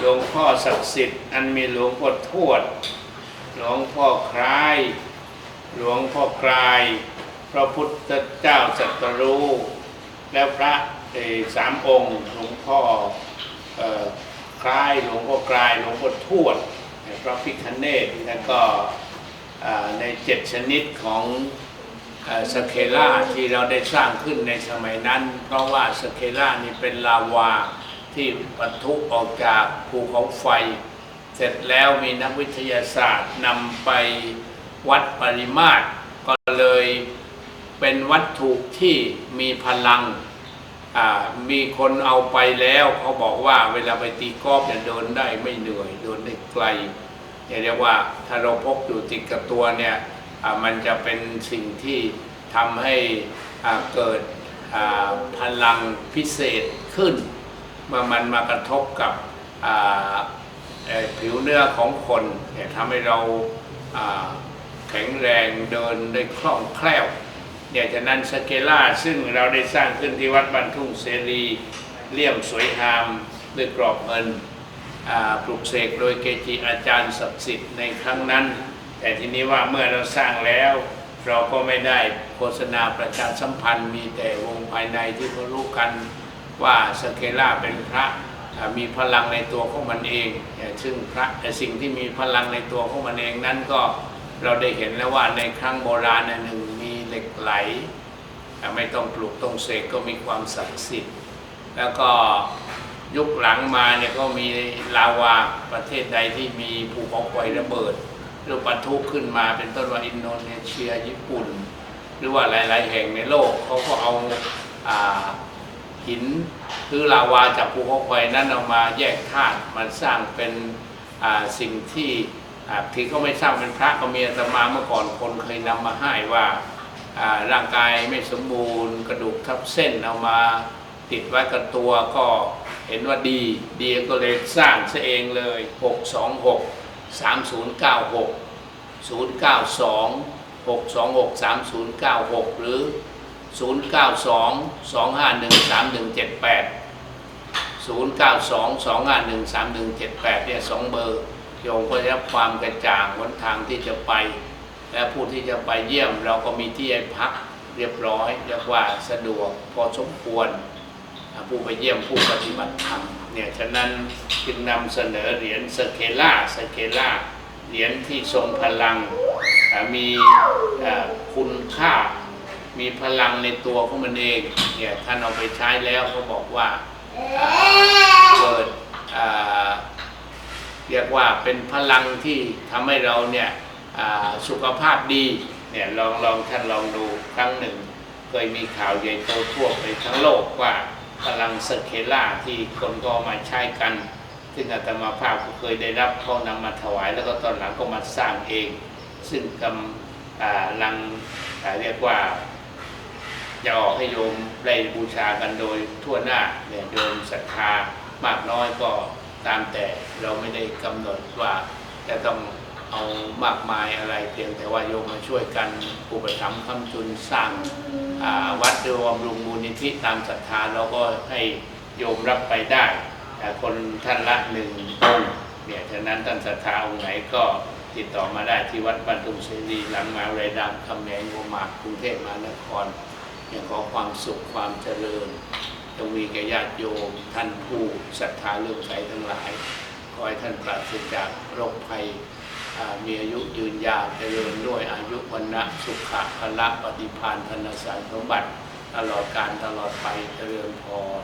หลวงพ่อศักดิ์สิทธิ์อันมีหลวงพ่อทวด หลวงพ่อคล้าย หลวงพ่อกลาย พระพุทธเจ้าสัตรูแล้วพระเอสามองค์หลวงพ่อคล้ายหลวงพ่อกลายหลวงพ่อทวดพระพิคเนตแล้วก็ในเจ็ดชนิดของสเคล่าที่เราได้สร้างขึ้นในสมัยนั้น เพราะว่าสเคล่านี่เป็นลาวา ที่ปะทุออกจากภูเขาไฟ เสร็จแล้วมีนักวิทยาศาสตร์นำไปวัดปริมาตรก็เลยเป็นวัตถุที่มีพลังมีคนเอาไปแล้วเขาบอกว่าเวลาไปตีกอล์ฟเนี่ยเดินได้ไม่เหนื่อยเดินได้ไกลเนี่ยเรียกว่าถ้าเราพกอยู่ติดกับตัวเนี่ยมันจะเป็นสิ่งที่ทำให้เกิดพลังพิเศษขึ้น เมื่อมันมากระทบกับผิวเนื้อของคนเนี่ยทำให้เราแข็งแรงเดินได้คล่องแคล่วเนี่ยฉะนั้นสเกล่าซึ่งเราได้สร้างขึ้นที่วัดบันทุ่งเสรีเลี่ยมสวยงามด้วยกรอบเงินปลุกเสกโดยเกจิอาจารย์ศักดิ์สิทธิ์ในครั้งนั้น แต่ทีนี้ว่าเมื่อเราสร้างแล้ว เราก็ไม่ได้โฆษณาประชาสัมพันธ์มีแต่วงภายในที่เขารู้กัน ว่าสเกล่าเป็นพระมีพลังในตัวของมันเอง ซึ่งพระสิ่งที่มีพลังในตัวของมันเองนั้นก็เราได้เห็นแล้วว่าในครั้งโบราณหนึ่งมีเหล็กไหลอ่ไม่ต้องปลูกต้องเสกก็มีความศักดิ์สิทธิ์ แล้วก็ยุคหลังมาเนี่ยก็มีลาวาประเทศใดที่มีภูเขาไฟระเบิด หรือปะทุขึ้นมาเป็นต้นว่าอินโดนีเซียญี่ปุ่น หรือว่าหลาย ๆ แห่งในโลกเขาก็เอาอา หินหรือลาวาจากภูเขาไฟนั้นเอามาแยกธาตุมาสร้างเป็นสิ่งที่ที่เขาไม่สร้างเป็นพระก็มีอาตมาเมื่อก่อนคนเคยนำมาให้ว่าอ่าร่างกายไม่สมบูรณ์ กระดูกทับเส้นเอามาติดไว้กับตัวก็เห็นว่าดีดีก็เลยสร้างซะเองเลย 626 3096 092 626 3096 หรือ 092 251 3178 092 251 3178เนี่ยสองเบอร์โยมก็จะรับความกระจ่างวันทางที่จะไป และผู้ที่จะไปเยี่ยมเราก็มีที่ให้พักเรียบร้อยเรียกว่าสะดวกพอสมควรผู้ไปเยี่ยมผู้ปฏิบัติธรรมเนี่ยฉะนั้นจึงนำเสนอเหรียญสเคล่าสเคล่าเหรียญที่ทรงพลังมีอ่า มีพลังในตัวของมันเองเนี่ยท่านเอาไปใช้แล้วเขาบอกว่าอ่าเกิดอ่าเรียกว่าเป็นพลังที่ทำให้เราเนี่ยอ่าสุขภาพดีเนี่ยลองลองท่านลองดูครั้งหนึ่ง เคยมีข่าวใหญ่โตทั่วไปทั้งโลกว่าพลังสเคล่าที่คนก็เอามาใช้กัน ซึ่งอาตมาภาพก็เคยได้รับเขานำมาถวาย แล้วก็ตอนหลังก็มาสร้างเอง ซึ่งกำอ่าลังอ่าเรียกว่า จะออกให้โยมได้บูชากันโดยทั่วหน้าเนี่ยโยมศรัทธามากน้อยก็ตามแต่เราไม่ได้กำหนดว่าจะต้องเอามากมายอะไรเพียงแต่ว่าโยมมาช่วยกันอุปถัมภ์คำจุนสร้างาวัดรวมรุงมูลนิธิตามศรัทธาเราก็ให้โยมรับไปได้ แต่คนท่านละหนึ่งองค์เนี่ยฉะนั้นท่านศรัทธาองค์ไหนก็ติดต่อมาได้ที่วัดบรรทุงเสรีหลังมาวิทยามคำแหงโวมากกรุงเทพมหานคร ขอความสุขความเจริญจงมีแก่ญาติโยม ท่านผู้ศรัทธาเลื่อมใสทั้งหลาย ขอให้ท่านปราศจากโรคภัยมีอายุยืนยาวเจริญด้วยอายุวันนะสุขะพละปฏิพานธนสารสมบัติตลอดการตลอดไปเจริญพร